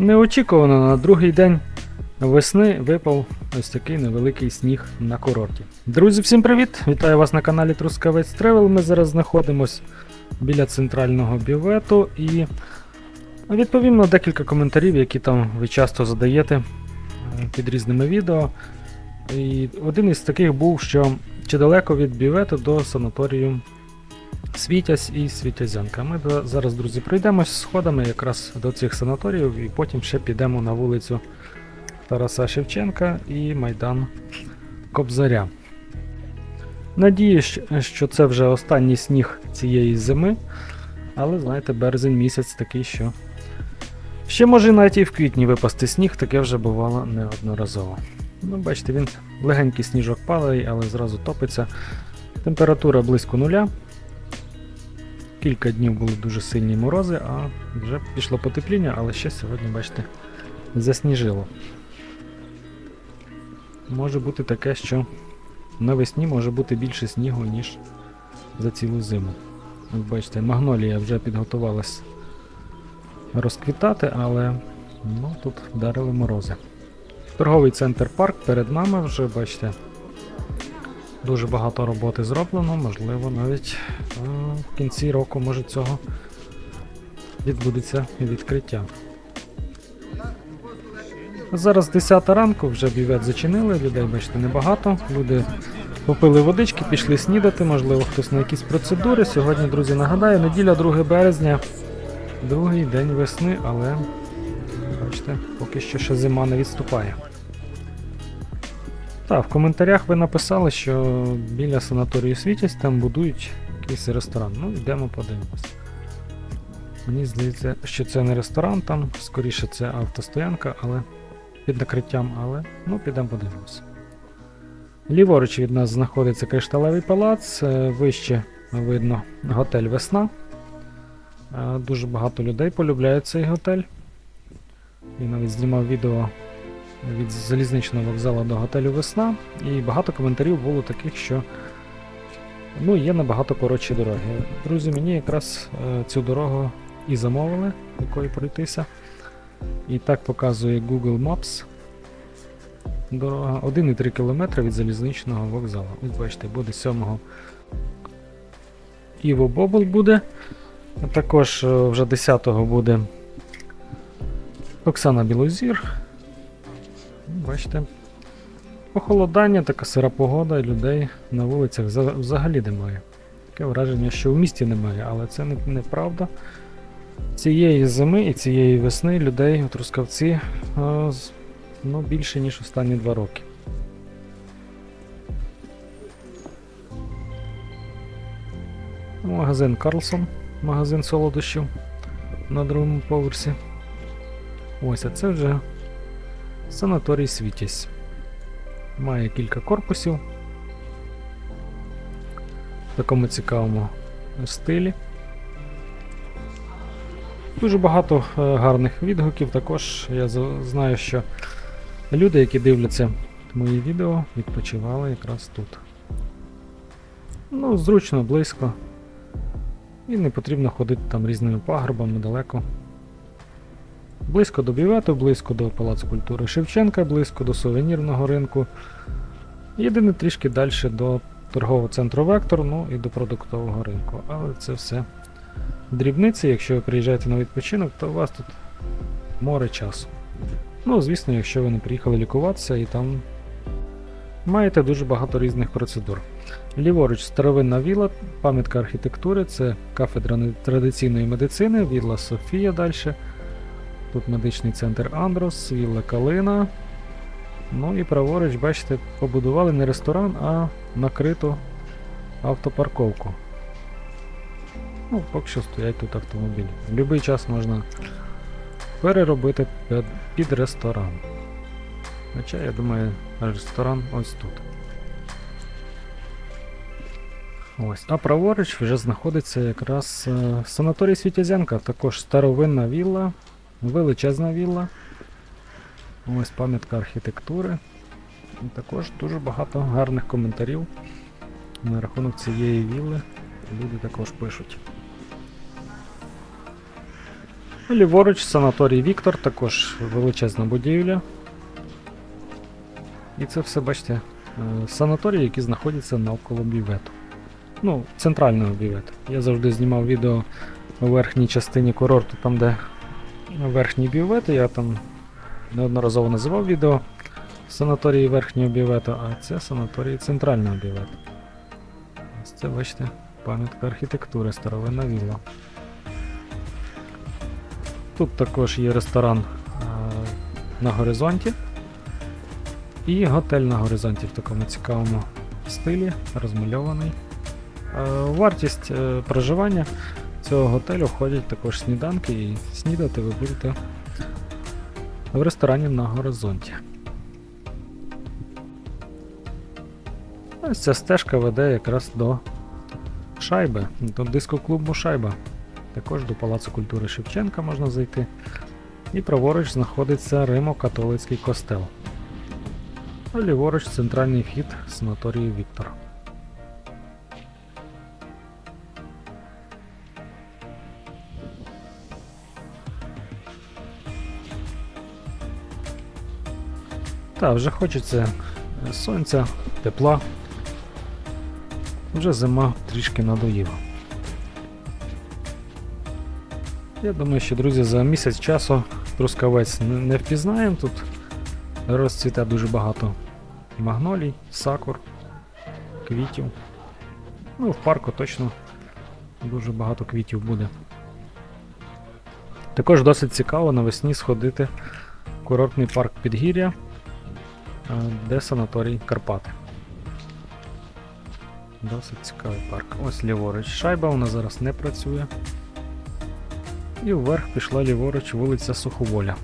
Неочікувано на другий день весни випав ось такий невеликий сніг на курорті. Друзі, всім привіт! Вітаю вас на каналі Трускавець Тревел. Ми зараз знаходимось біля центрального бювету і відповім на декілька коментарів, які там ви часто задаєте е, під різними відео. І один із таких був, що чи далеко від бювету до санаторію Світязь і Світязянка. Ми зараз, друзі, пройдемось сходами якраз до цих санаторіїв і потім ще підемо на вулицю Тараса Шевченка і Майдан Кобзаря. Надію, щ- що це вже останній сніг цієї зими, але знаєте, березень місяць такий, що ще може навіть і в квітні випасти сніг, таке вже бувало неодноразово. Ну, бачите, він легенький сніжок падає, але зразу топиться. Температура близько нуля. Кілька днів були дуже сильні морози, а вже пішло потепління, але ще сьогодні, бачите, засніжило. Може бути таке, що навесні може бути більше снігу, ніж за цілу зиму. От бачите, магнолія вже підготувалась розквітати, але ну, тут вдарили морози. Торговий центр парк перед нами вже, бачите, дуже багато роботи зроблено, можливо, навіть е, в кінці року може цього відбудеться відкриття. Зараз 10 ранку, вже бювет зачинили, людей, бачите, небагато. Люди попили водички, пішли снідати, можливо, хтось на якісь процедури. Сьогодні, друзі, нагадаю, неділя 2 березня, другий день весни, але бачите, поки що ще зима не відступає. Так, в коментарях ви написали, що біля санаторію Світязь там будують якийсь ресторан. Ну, йдемо подивимось. Мені здається, що це не ресторан, там, скоріше це автостоянка, але під накриттям, але ну, підемо подивимось. Ліворуч від нас знаходиться кришталевий палац, е, вище видно готель Весна. Е, Дуже багато людей полюбляють цей готель. І навіть знімав відео від залізничного вокзалу до готелю Весна, і багато коментарів було таких, що ну, є набагато коротші дороги. Друзі, мені якраз е, цю дорогу і замовили, якою пройтися. І так показує Google Maps. Дорога 1,3 км від залізничного вокзалу. Ось бачите, буде 7 Іво Бобл буде. Також е, вже 10-го буде Оксана Білозір. Ну, Бачите. Похолодання, така сира погода, і людей на вулицях взагалі немає. Таке враження, що в місті немає, але це не- неправда. Цієї зими і цієї весни людей у Трускавці е, ну, більше, ніж останні два роки. Магазин Карлсон, магазин солодощів на другому поверсі. Ось, а це вже санаторій Світязь. Має кілька корпусів в такому цікавому стилі. Дуже багато е, гарних відгуків. Також я знаю, що люди, які дивляться мої відео, відпочивали якраз тут. Ну, зручно, близько. І не потрібно ходити там різними пагорбами далеко. Близько до бювету, близько до Палацу культури Шевченка, близько до сувенірного ринку. Єдине трішки далі до торгового центру Вектор, ну і до продуктового ринку. Але це все дрібниці. Якщо ви приїжджаєте на відпочинок, то у вас тут море часу. Ну, звісно, якщо ви не приїхали лікуватися і там маєте дуже багато різних процедур. Ліворуч старовинна віла, пам'ятка архітектури, це кафедра традиційної медицини, вілла Софія далі. Тут медичний центр Андрос, вілла Калина. Ну і праворуч, бачите, побудували не ресторан, а накриту автопарковку. Ну, поки що стоять тут автомобілі. В будь-який час можна переробити під, ресторан. Хоча, я думаю, ресторан ось тут. Ось. А праворуч вже знаходиться якраз е, санаторій Світязянка, також старовинна вілла, величезна вілла. Ось пам'ятка архітектури. І також дуже багато гарних коментарів на рахунок цієї вілли. Люди також пишуть. Ліворуч санаторій Віктор, також величезна будівля. І це все, бачите, е, санаторії, які знаходяться навколо бювету. Ну, центрального бювету. Я завжди знімав відео у верхній частині курорту, там де верхній бювет, я там неодноразово називав відео санаторії верхнього бювету, а це санаторії центрального бювету. Ось це, бачите, пам'ятка архітектури, старовинна вілла. Тут також є ресторан е, на горизонті. І готель на горизонті в такому цікавому стилі, розмальований. Вартість е, проживання цього готелю входять також сніданки, і снідати ви будете в ресторані на горизонті. Ось ця стежка веде якраз до шайби, до дискоклубу Шайба. Також до Палацу культури Шевченка можна зайти. І праворуч знаходиться Римо-католицький костел. А ліворуч центральний вхід санаторію Віктор. Та, вже хочеться е, сонця, тепла. Вже зима трішки надоїла. Я думаю, що, друзі, за місяць часу трускавець не- впізнаємо. Тут розцвіте дуже багато магнолій, сакур, квітів. Ну, в парку точно дуже багато квітів буде. Також досить цікаво навесні сходити в курортний парк Підгір'я, де санаторій Карпати. Досить цікавий парк. Ось ліворуч. Шайба вона зараз не працює. І вверх пішла ліворуч вулиця Суховоля.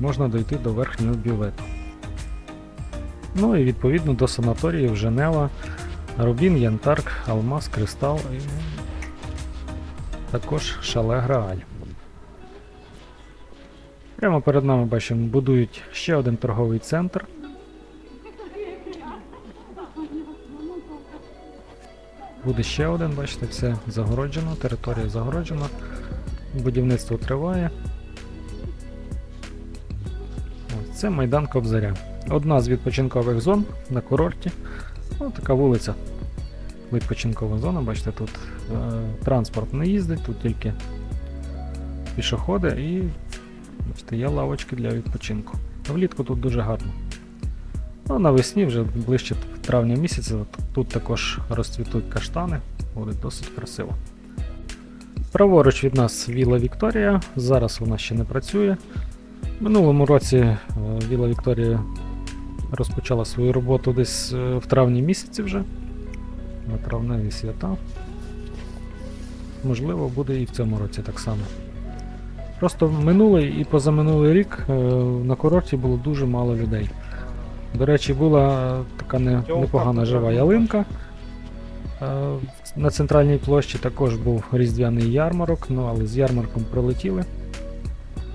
Можна дойти до верхнього бювету. Ну і відповідно до санаторіїв Женева, Рубін, Янтарк, Алмаз, Кристал і також Шале Грааль. Прямо перед нами бачимо, будують ще один торговий центр. Буде ще один, бачите, все загороджено, територія загороджена. Будівництво триває. Ось Це майдан Кобзаря. Одна з відпочинкових зон на курорті. Ось така вулиця. Відпочинкова зона, бачите, тут е, транспорт не їздить, тут тільки пішоходи і бачите, є лавочки для відпочинку. Влітку тут дуже гарно. Ну, навесні, вже ближче травня місяці, от тут також розцвітуть каштани, буде досить красиво. Праворуч від нас Віла Вікторія. Зараз вона ще не працює. Минулому році е, Віла Вікторія розпочала свою роботу десь е, в травні місяці вже. На травневі свята. Можливо, буде і в цьому році так само. Просто минулий і позаминулий рік е, на курорті було дуже мало людей. До речі, була така не, непогана жива ялинка. Е, На центральній площі також був різдвяний ярмарок, ну але з ярмарком пролетіли.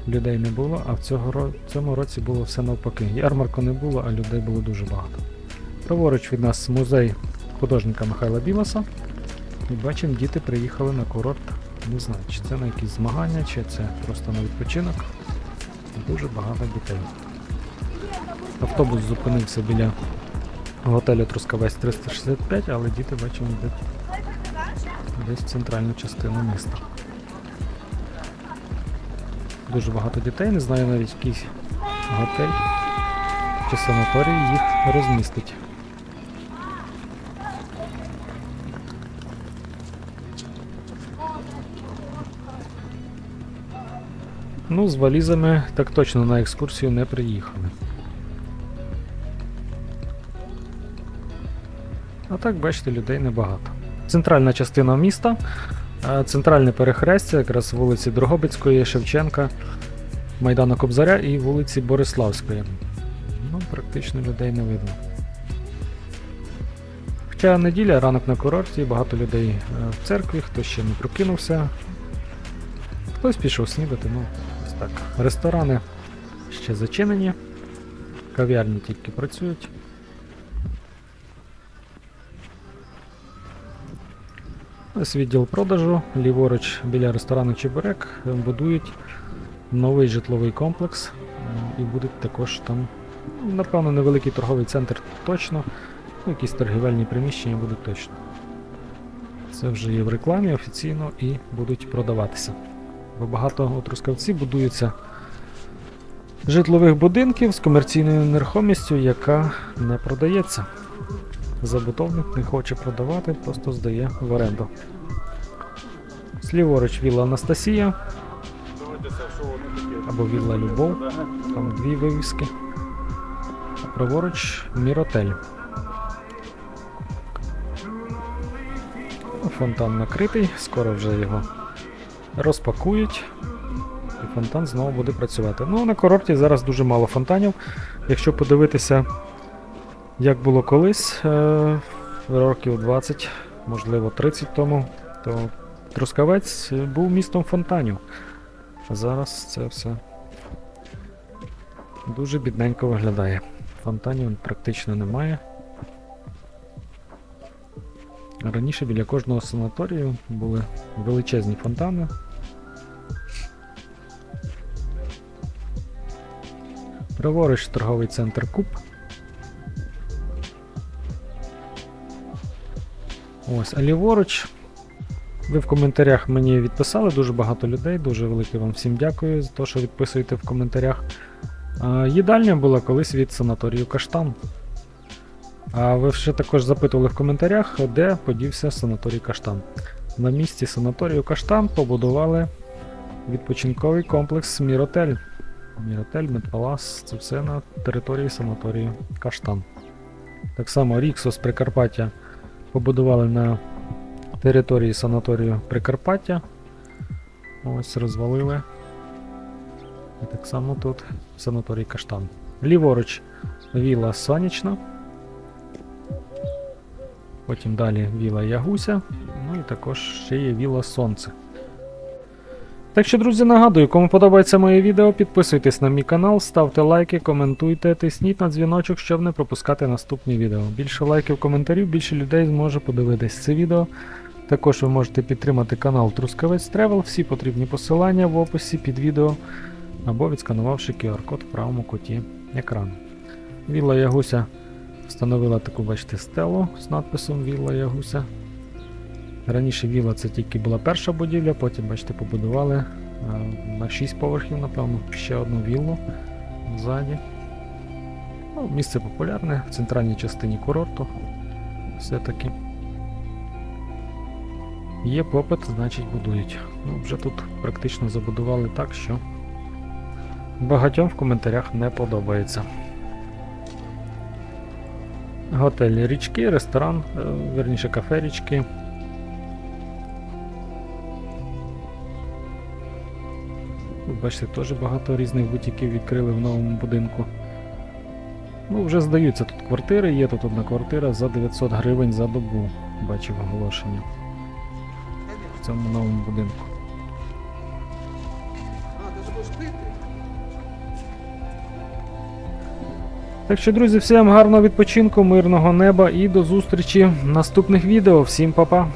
Людей не було, а в цього, цьому році було все навпаки. Ярмарку не було, а людей було дуже багато. Праворуч від нас музей художника Михайла Білоса. І бачимо, діти приїхали на курорт. Не знаю, чи це на якісь змагання, чи це просто на відпочинок. Дуже багато дітей. Автобус зупинився біля готелю Трускавець 365, але діти бачимо йдуть десь в центральну частину міста. Дуже багато дітей, не знаю навіть який готель чи санаторій їх розмістить. Ну, з валізами так точно на екскурсію не приїхали. А так, бачите, людей небагато. Центральна частина міста, е, центральне перехрестя, якраз вулиці Дрогобицької, Шевченка, Майдану Кобзаря і вулиці Бориславської. Ну, практично людей не видно. Хоча неділя, ранок на курорті, багато людей е, в церкві, хтось ще не прокинувся, хтось пішов снідати, ну, ось так. Ресторани ще зачинені, кав'ярні тільки працюють. Ось відділ продажу, ліворуч біля ресторану Чебурек е, будують новий житловий комплекс. е, І буде також там, напевно, невеликий торговий центр точно. Ну, якісь торгівельні приміщення будуть точно. Це вже є в рекламі офіційно і будуть продаватися. Бо багато у Трускавці будується житлових будинків з комерційною нерухомістю, яка не продається. Забудовник не хоче продавати, просто здає в оренду. Сліворуч вілла Анастасія або вілла Любов. Там дві вивіски. А праворуч Міротель. Фонтан накритий, скоро вже його розпакують. І фонтан знову буде працювати. Ну, на курорті зараз дуже мало фонтанів. Якщо подивитися, як було колись, е, років 20, можливо 30 тому, то Трускавець був містом фонтанів. А зараз це все дуже бідненько виглядає. Фонтанів практично немає. Раніше біля кожного санаторію були величезні фонтани. Праворуч торговий центр Куб. Ось, а ліворуч. Ви в коментарях мені відписали дуже багато людей. Дуже велике вам всім дякую за те, що відписуєте в коментарях. Їдальня була колись від санаторію Каштан. А ви ще також запитували в коментарях, де подівся санаторій Каштан. На місці санаторію Каштан побудували відпочинковий комплекс Міротель. Міротель, Медпалас, це все на території санаторію Каштан. Так само Ріксос Прикарпаття побудували на території санаторію Прикарпаття. Ось розвалили. І так само тут санаторій Каштан. Ліворуч віла Сонячна. Потім далі віла Ягуся. Ну і також ще є віла Сонце. Так що, друзі, нагадую, кому подобається моє відео, підписуйтесь на мій канал, ставте лайки, коментуйте, тисніть на дзвіночок, щоб не пропускати наступні відео. Більше лайків, коментарів, більше людей зможе подивитись це відео. Також ви можете підтримати канал Трускавець Тревел, всі потрібні посилання в описі під відео або відсканувавши QR-код в правому куті екрану. Вілла Ягуся встановила таку, бачите, стелу з надписом Вілла Ягуся. Раніше віла це тільки була перша будівля, потім, бачите, побудували на 6 поверхів, напевно, ще одну віллу ззаді. Ну, місце популярне в центральній частині курорту. Все-таки. Є попит, значить будують. Ну, вже тут практично забудували так, що багатьом в коментарях не подобається. Готель річки, ресторан, е, верніше кафе річки. Бачите, теж багато різних бутіків відкрили в новому будинку. Ну, вже здаються тут квартири, є тут одна квартира за 900 гривень за добу, бачив оголошення. В цьому новому будинку. Так що, друзі, всім гарного відпочинку, мирного неба і до зустрічі в наступних відео. Всім па-па!